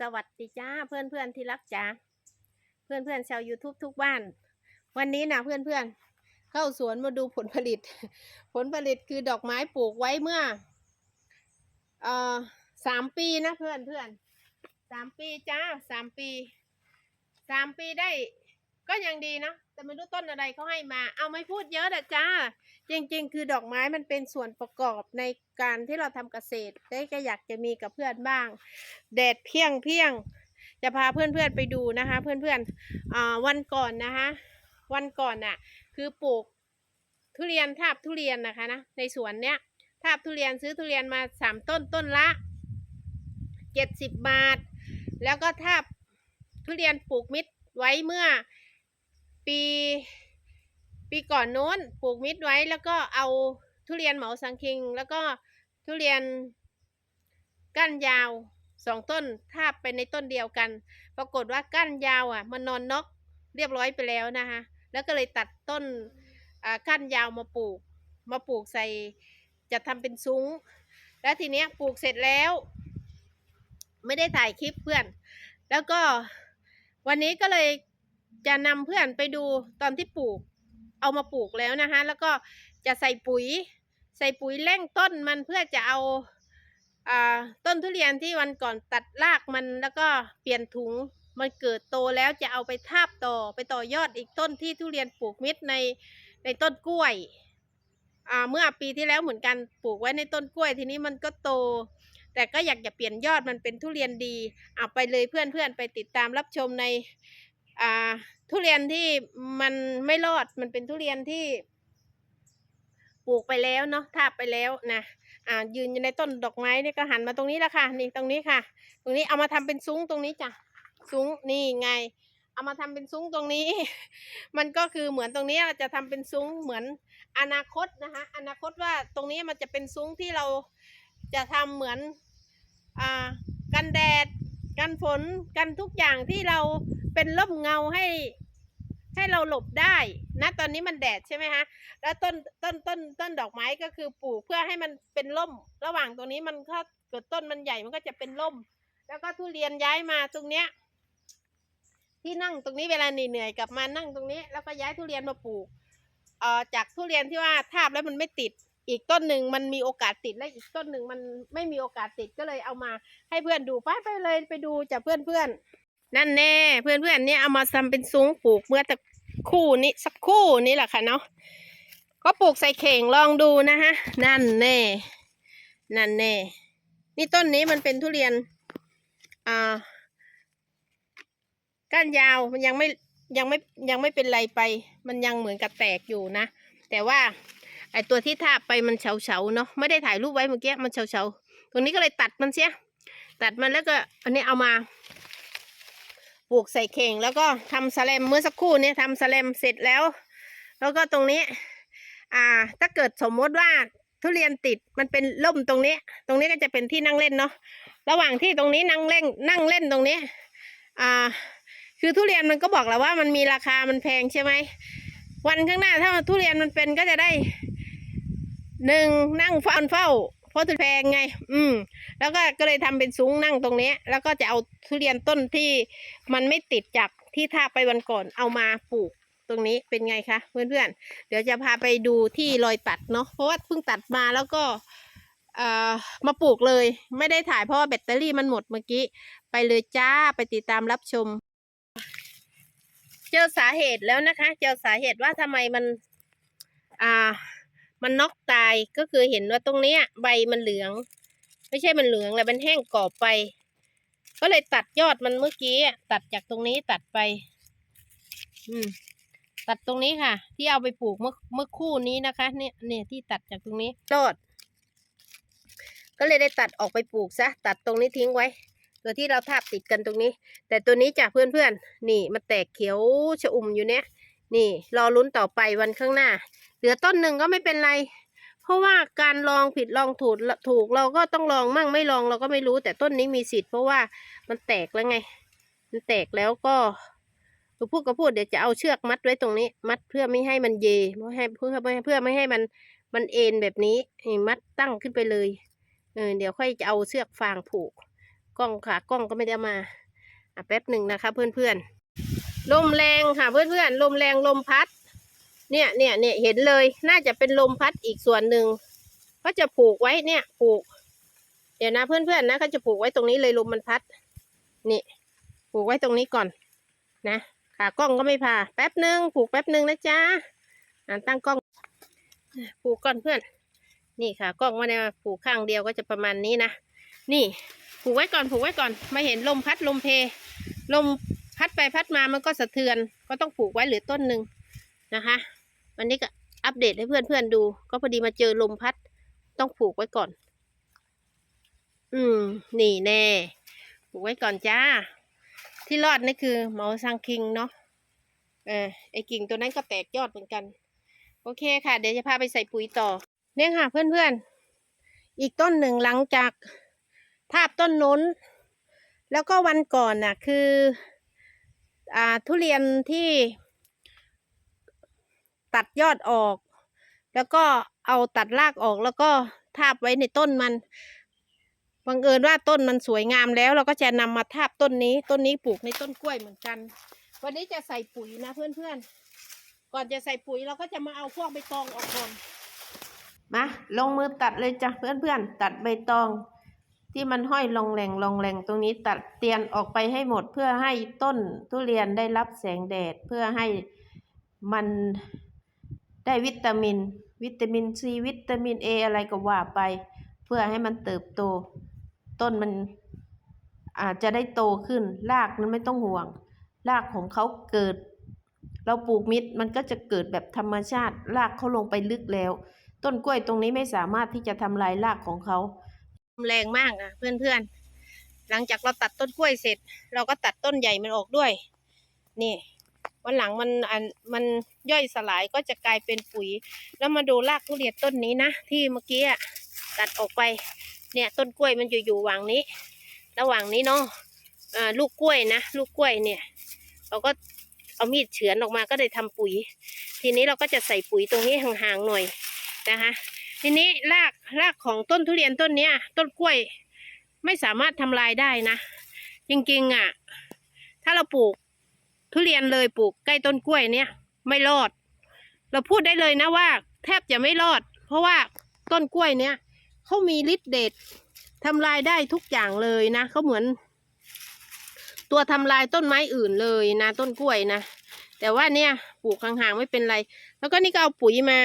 สวัสดีจ้าเพื่อนเพื่อนที่รักจ้าเพื่อนเพื่อนชาว YouTube ทุกบ้าน วันนี้นะเพื่อนเพื่อนเข้าสวนมาดูผลผลิต ผลผลิตคือดอกไม้ปลูกไว้เมื่อเอ่อสามปีนะเพื่อนเพื่อนสามปีจ้าสามปีสามปีได้ ก็ยังดีนะ แต่ไม่รู้ต้นอะไรเขาให้มา เอาไม่พูดเยอะนะจ้า จริง ๆ คือดอกไม้มันเป็นส่วนประกอบในการที่เราทำเกษตรได้ก็อยากจะมีกับเพื่อนบ้าง แดดเพียงเพียงจะพาเพื่อนๆไปดูนะคะ เพื่อนๆอ่าวันก่อนนะคะ วันก่อนน่ะ คือปลูกทุเรียนทาบทุเรียนนะคะนะในสวนเนี้ยทาบทุเรียนซื้อทุเรียนมาสามต้นต้นละเจ็ดสิบบาท แล้วก็ทาบทุเรียนปลูกมิดไว้เมื่อ ปี ปีก่อนโน้นปลูกมิดไว้แล้วก็เอาทุเรียนเหมาสังคิง แล้วก็ทุเรียนก้านยาวสองต้นทาบไปในต้นเดียวกัน ปรากฏว่าก้านยาวอะ มันนอนนกเรียบร้อยไปแล้วนะคะแล้วก็เลยตัดต้นอ่าก้านยาวมาปลูก มาปลูกใส่จะทำเป็นซุ้ง แล้วทีเนี้ยปลูกเสร็จแล้ว ไม่ได้ถ่ายคลิปเพื่อน แล้วก็วันนี้ก็เลย จะนำเพื่อนไปดูตอนที่ปลูก เอามาปลูกแล้วนะคะ แล้วก็จะใส่ปุ๋ย ใส่ปุ๋ยเร่งต้นมันเพื่อจะเอาต้นทุเรียนที่วันก่อนตัดรากมันแล้วก็เปลี่ยนถุงมันเกิดโตแล้วจะเอาไปทาบต่อไปต่อยอดอีกต้นที่ทุเรียนปลูกมิดในในต้นกล้วยเมื่อปีที่แล้วเหมือนกันปลูกไว้ในต้นกล้วยทีนี้มันก็โต แต่ก็อยากจะเปลี่ยนยอดมันเป็นทุเรียนดีเอาไปเลยเพื่อนๆไปติดตามรับชมใน อ่า ทุเรียนที่มันไม่รอดมันเป็นทุเรียนที่ปลูกไปแล้วเนาะทาบไปแล้วนะอ่ายืนอยู่ในต้นดอกไม้นี่ก็หันมาตรงนี้แล้วค่ะนี่ตรงนี้ค่ะ ตรงนี้เอามาทำเป็นซุ้งตรงนี้จ้ะซุ้งนี่ไง เอามาทำเป็นซุ้งตรงนี้ มันก็คือเหมือนตรงนี้เราจะทำเป็นซุ้งเหมือนอนาคตนะคะ อนาคตว่าตรงนี้มันจะเป็นซุ้งที่เราจะทำเหมือนอ่ากันแดด กันฝนกันทุกอย่างที่เรา เป็นร่มเงาให้ ให้เราหลบได้นะตอนนี้มันแดดใช่ไหมคะแล้วต้นต้นต้นต้นดอกไม้ก็คือปลูกเพื่อให้มันเป็นร่ม ระหว่างตรงนี้มันถ้าเกิดต้นมันใหญ่มันก็จะเป็นร่ม แล้วก็ทุเรียนย้ายมาตรงเนี้ย ที่นั่งตรงนี้เวลาเหนื่อยๆกลับมานั่งตรงนี้ แล้วก็ย้ายทุเรียนมาปลูกเอ่อจากทุเรียนที่ว่าทาบแล้วมันไม่ติดอีกต้นหนึ่งมันมีโอกาสติดและอีกต้นหนึ่งมันไม่มีโอกาสติดก็เลยเอามาให้เพื่อนดูไปไปเลยไปดูจากเพื่อนเพื่อนๆ นั่นแน่เพื่อนเพื่อนๆเนี่ยเอามาทำเป็นซุ้งปลูกเมื่อตะคู่นี้สักคู่นี้แหละค่ะเนาะก็ปลูกใส่เข่งลองดูนะฮะ นั่นแน่ นั่นแน่ นี่ต้นนี้มันเป็นทุเรียนอ่าก้านยาวมันยังไม่ยังไม่ยังไม่เป็นไรไป มันยังเหมือนกับแตกอยู่นะ แต่ว่าไอตัวที่ทาบไปมันเฉาเฉาเนาะไม่ได้ถ่ายรูปไว้เมื่อกี้มันเฉาเฉาตรงนี้ก็เลยตัดมันเสียตัดมันแล้วก็อันนี้เอามา ปลูกใส่เข่ง แล้วก็ทำสแลมเมื่อสักครู่นี้ทำสแลมเสร็จแล้ว แล้วก็ตรงนี้ อ่า ถ้าเกิดสมมติว่าทุเรียนติดมันเป็นร่มตรงนี้ ตรงนี้ก็จะเป็นที่นั่งเล่นเนาะระหว่างที่ตรงนี้นั่งเล่นนั่งเล่นตรงนี้ อ่า คือทุเรียนมันก็บอกแล้วว่ามันมีราคามันแพงใช่ไหมวันข้างหน้าถ้าทุเรียนมันเป็นก็จะได้หนึ่งนั่งเฝ้าเฝ้า เพราะทุเรียนแพงไง อืม แล้วก็ก็เลยทำเป็นซุ้งนั่งตรงนี้ แล้วก็จะเอาทุเรียนต้นที่มันไม่ติดจากที่ท่าไปวันก่อนเอามาปลูกตรงนี้เป็นไงคะเพื่อนๆ เดี๋ยวจะพาไปดูที่รอยตัดเนาะเพราะว่าเพิ่งตัดมาแล้วก็เอ่อมาปลูกเลย ไม่ได้ถ่ายเพราะว่าแบตเตอรี่มันหมดเมื่อกี้ ไปเลยจ้าไปติดตามรับชม เจอสาเหตุแล้วนะคะ เจอสาเหตุว่าทำไมมัน อ่า มันน็อกตายก็คือเห็นว่าตรงเนี้ย ใบมันเหลือง ไม่ใช่มันเหลืองแหละมันแห้งกรอบไป ก็เลยตัดยอดมันเมื่อกี้ตัดจากตรงนี้ตัดไป อืม ตัดตรงนี้ค่ะ ที่เอาไปปลูกเมื่อเมื่อคู่นี้นะคะ เนี่ยเนี่ยที่ตัดจากตรงนี้ยอดก็เลยได้ตัดออกไปปลูกซะตัดตรงนี้ทิ้งไว้ ตัวที่เราทาบติดกันตรงนี้ แต่ตัวนี้จ้ะเพื่อนๆนี่มันแตกเขียวชะอุ่มอยู่เนี้ยนี่ รอลุ้นต่อไปวันข้างหน้า ลือต้นหนึ่งก็ไม่เป็นไร เพราะว่าการลองผิดลองถูกถูกเราก็ต้องลองมั่งไม่ลองเราก็ไม่รู้แต่ต้นนี้มีสิทธิ์เพราะว่ามันแตกแล้วไง มันแตกแล้วก็พูดก็พูดเดี๋ยวจะเอาเชือกมัดไว้ตรงนี้ มัดเพื่อไม่ให้มันเยไม่ให้เพื่อไม่เพื่อไม่ให้มันมันเอ็นแบบนี้ให้มัดตั้งขึ้นไปเลยเออเดี๋ยวค่อยจะเอาเชือกฟางผูก กล้องค่ะกล้องก็ไม่ได้มาอะแป๊บหนึ่งนะคะ เพื่อนๆลมแรงค่ะเพื่อนๆลมแรงลมพัด เนี่ยเนี่ยเนี่ยเห็นเลยน่าจะเป็นลมพัดอีกส่วนหนึ่งเขาจะผูกไว้เนี่ย ผูก เดี๋ยวนะเพื่อนๆนะเขาจะผูกไว้ตรงนี้เลยลมมันพัด นี่ ผูกไว้ตรงนี้ก่อน นะขากล้องก็ไม่พา แป๊บหนึ่งผูกแป๊บหนึ่งนะจ๊ะอ่าตั้งกล้อง ผูกก่อนเพื่อน นี่ค่ะกล้องไมาเนี่ยผูกข้างเดียวก็จะประมาณนี้นะนี่ผูกไว้ก่อนผูกไว้ก่อนม่เห็นลมพัดลมเพ ลมพัดไปพัดมามันก็สะเทือน ก็ต้องผูกไว้เหลือต้นหนึ่งนะคะ วันนี้ก็อัปเดตให้เพื่อนๆดู ก็พอดีมาเจอลมพัด ต้องผูกไว้ก่อน อืม นี่แน่ ผูกไว้ก่อนจ้า ที่รอดนี่คือเมาซังคิงเนาะเออไอกิ่งตัวนั้นก็แตกยอดเหมือนกัน โอเคค่ะ เดี๋ยวจะพาไปใส่ปุ๋ยต่อ เนี่ยค่ะ เพื่อนๆ อีกต้นหนึ่งหลังจากทาบต้นน้น แล้วก็วันก่อนน่ะ คือ อ่าทุเรียนที่ ตัดยอดออก แล้วก็เอาตัดรากออกแล้วก็ทาบไว้ในต้นมันบังเอิญว่าต้นมันสวยงามแล้ว เราก็จะนำมาทาบต้นนี้ ต้นนี้ปลูกในต้นกล้วยเหมือนกัน วันนี้จะใส่ปุ๋ยนะเพื่อนๆ ก่อนจะใส่ปุ๋ยเราก็จะมาเอาพวกใบตองออกก่อนมาลงมือตัดเลยจ้ะเพื่อนๆ ตัดใบตอง ที่มันห้อยลงแหลงลงแหลงตรงนี้ตัดเตียนออกไปให้หมดเพื่อให้ต้นทุเรียนได้รับแสงแดดเพื่อให้มัน ได้วิตามิน วิตามินซีวิตามินเออะไรก็ว่าไป เพื่อให้มันเติบโต ต้นมันอาจจะได้โตขึ้น รากนั้นไม่ต้องห่วง รากของเขาเกิด เราปลูกมิดมันก็จะเกิดแบบธรรมชาติ รากเขาลงไปลึกแล้ว ต้นกล้วยตรงนี้ไม่สามารถที่จะทำลายรากของเขาแรงมากอะ เพื่อนๆ หลังจากเราตัดต้นกล้วยเสร็จ เราก็ตัดต้นใหญ่มันออกด้วย นี่ วันหลังมันอันมันย่อยสลายก็จะกลายเป็นปุ๋ย แล้วมาดูรากทุเรียนต้นนี้นะ ที่เมื่อกี้ตัดออกไป เนี่ยต้นกล้วยมันอยู่อยู่หว่างนี้ ระหว่างนี้เนาะลูกกล้วยนะ ลูกกล้วยเนี่ย เราก็เอามีดเฉือนออกมาก็ได้ทำปุ๋ย ทีนี้เราก็จะใส่ปุ๋ยตรงนี้ห่างๆหน่อยนะคะ ทีนี้รากรากของต้นทุเรียนต้นเนี้ย ต้นกล้วยไม่สามารถทำลายได้นะ จริงๆอะ ถ้าเราปลูก ทุเรียนเลยปลูกใกล้ต้นกล้วยเนี่ย ไม่รอด เราพูดได้เลยนะว่า แทบจะไม่รอด เพราะว่าต้นกล้วยเนี่ยเขามีฤทธิ์เดชทำลายได้ทุกอย่างเลยนะเขาเหมือน ตัวทำลายต้นไม้อื่นเลยนะ ต้นกล้วยนะแต่ว่าเนี่ยปลูกห่างๆไม่เป็นไร แล้วก็นี่ก็เอาปุ๋ยมา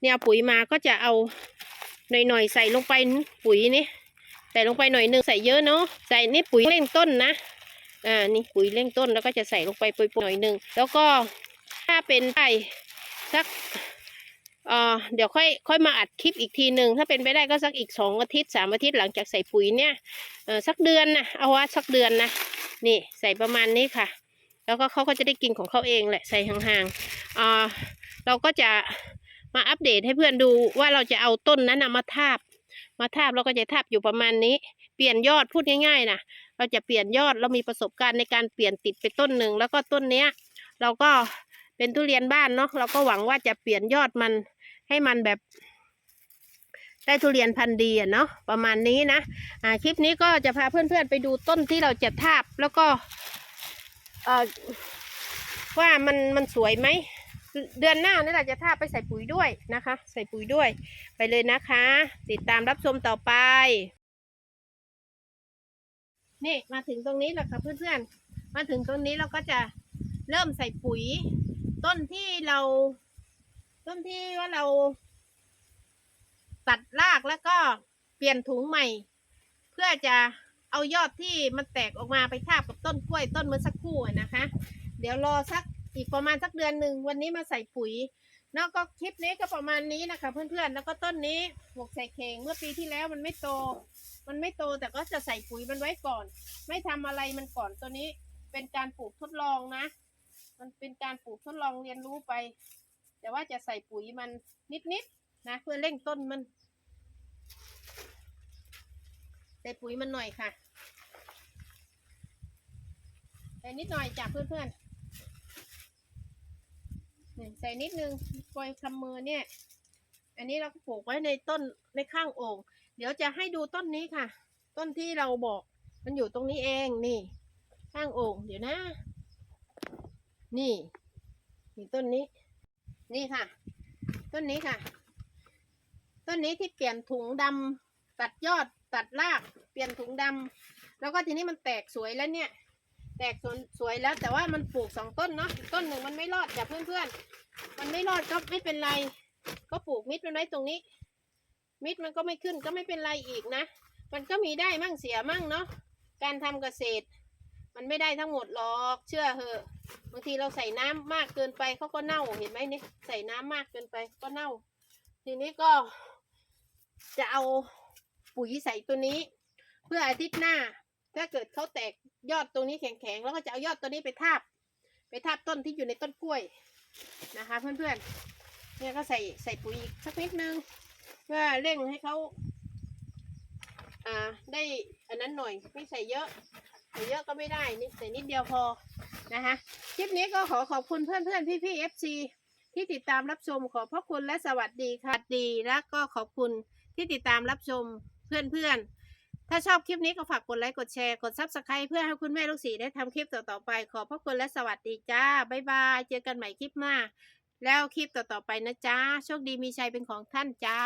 เนี่ยปุ๋ยมาก็จะเอาหน่อยๆใส่ลงไปปุ๋ยนี่ใส่ลงไปหน่อยหนึ่งใส่เยอะเนาะใส่นี่ปุ๋ยเร่งต้นนะ อ่านี่ปุ๋ยเร่งต้นแล้วก็จะใส่ลงไปปุ๋ยๆหน่อยหนึ่งแล้วก็ถ้าเป็นไปสักเอ่อเดี๋ยวค่อยค่อยมาอัดคลิปอีกทีหนึ่งถ้าเป็นไปได้ก็สักอีกสองอาทิตย์สามอาทิตย์หลังจากใส่ปุ๋ยเนี่ยเออสักเดือนนะเอาว่าสักเดือนนะนี่ใส่ประมาณนี้ค่ะ แล้วก็เขาก็จะได้กินของเขาเองแหละใส่ห่างๆอ่าเราก็จะมาอัปเดตให้เพื่อนดูว่าเราจะเอาต้นนั้นนะมาทาบ มาทาบเราก็จะทาบอยู่ประมาณนี้ เปลี่ยนยอดพูดง่ายๆนะ เราจะเปลี่ยนยอดเรามีประสบการณ์ในการเปลี่ยนติดไปต้นหนึ่งแล้วก็ต้นเนี้ย เราก็เป็นทุเรียนบ้านเนาะเราก็หวังว่าจะเปลี่ยนยอดมันให้มันแบบ ได้ทุเรียนพันธุ์ดีอะเนาะประมาณนี้นะอ่าคลิปนี้ก็จะพาเพื่อนๆไปดูต้นที่เราจะทาบแล้วก็เอ่อว่ามันมันสวยไหมเดือนหน้านี่เราจะท่าไปใส่ปุ๋ยด้วยนะคะ ใส่ปุ๋ยด้วย ไปเลยนะคะ ติดตามรับชมต่อไป นี่มาถึงตรงนี้แล้วค่ะเพื่อนๆ มาถึงตรงนี้เราก็จะเริ่มใส่ปุ๋ย ต้นที่เรา ต้นที่ว่าเรา ตัดรากแล้วก็เปลี่ยนถุงใหม่ เพื่อจะเอายอดที่มันแตกออกมาไปทาบกับต้นกล้วยต้นเมื่อสักครู่นะคะ เดี๋ยวรอสักอีกประมาณสักเดือนหนึ่งวันนี้มาใส่ปุ๋ย แล้วก็คลิปนี้ก็ประมาณนี้นะคะเพื่อนๆ แล้วก็ต้นนี้ปลูกใส่เข่งเมื่อปีที่แล้วมันไม่โต มันไม่โตแต่ก็จะใส่ปุ๋ยมันไว้ก่อน ไม่ทำอะไรมันก่อนตัวนี้เป็นการปลูกทดลองนะ มันเป็นการปลูกทดลองเรียนรู้ไป แต่ว่าจะใส่ปุ๋ยมันนิดๆนะเพื่อเร่งต้นมัน ใส่ปุ๋ยมันหน่อยค่ะใส่นิดหน่อยจ้ะเพื่อนๆ ใส่นิดนึงปล่อยคำมือเนี่ย อันนี้เราก็ปลูกไว้ในต้นในข้างโอ่งเดี๋ยวจะให้ดูต้นนี้ค่ะ ต้นที่เราบอก มันอยู่ตรงนี้เองนี่ ข้างโอ่งเดี๋ยวนะ นี่นี่ต้นนี้ นี่ค่ะ ต้นนี้ค่ะ ต้นนี้ที่เปลี่ยนถุงดำตัดยอดตัดราก เปลี่ยนถุงดำแล้วก็ทีนี้มันแตกสวยแล้วเนี่ย แตกสวยสวยแล้ว แต่ว่ามันปลูกสองต้นเนาะอีกต้นหนึ่งมันไม่รอดจ้ะเพื่อนๆ มันไม่รอดก็ไม่เป็นไร ก็ปลูกมิดมันไว้ตรงนี้ มิดมันก็ไม่ขึ้นก็ไม่เป็นไรอีกนะ มันก็มีได้มั่งเสียมั่งเนาะการทำเกษตร มันไม่ได้ทั้งหมดหรอกเชื่อเหอะบางทีเราใส่น้ำมากเกินไปเขาก็เน่าเห็นไหมนี่ใส่น้ำมากเกินไปก็เน่า ทีนี้ก็จะเอาปุ๋ยใส่ตัวนี้ เพื่ออาทิตย์หน้า ถ้าเกิดเขาแตกยอดตรงนี้แข็งๆแล้วก็จะเอายอดตัวนี้ไปทาบ ไปทาบต้นที่อยู่ในต้นกล้วยนะคะ เพื่อนๆ เนี่ยก็ใส่ใส่ปุ๋ยอีกสักนิดนึง เพื่อเร่งให้เขาอ่าได้อันนั้นหน่อยไม่ใส่เยอะใส่เยอะก็ไม่ได้นี่ใส่นิดเดียวพอนะคะคลิปนี้ก็ขอขอบคุณเพื่อนเพื่อนพี่พี่เอฟซีที่ติดตามรับชมขอบพระคุณและสวัสดีค่ะดีและก็ขอบคุณที่ติดตามรับชมเพื่อนๆ ถ้าชอบคลิปนี้ก็ฝากกดไลค์กดแชร์กดซับสไครต์เพื่อให้คุณแม่ลูกศรีได้ทำคลิปต่อๆไป ขอพระคุณและสวัสดีจ้าบ๊ายบาย เจอกันใหม่คลิปหน้า แล้วคลิปต่อๆไปนะจ้าโชคดีมีชัยเป็นของท่านจ้า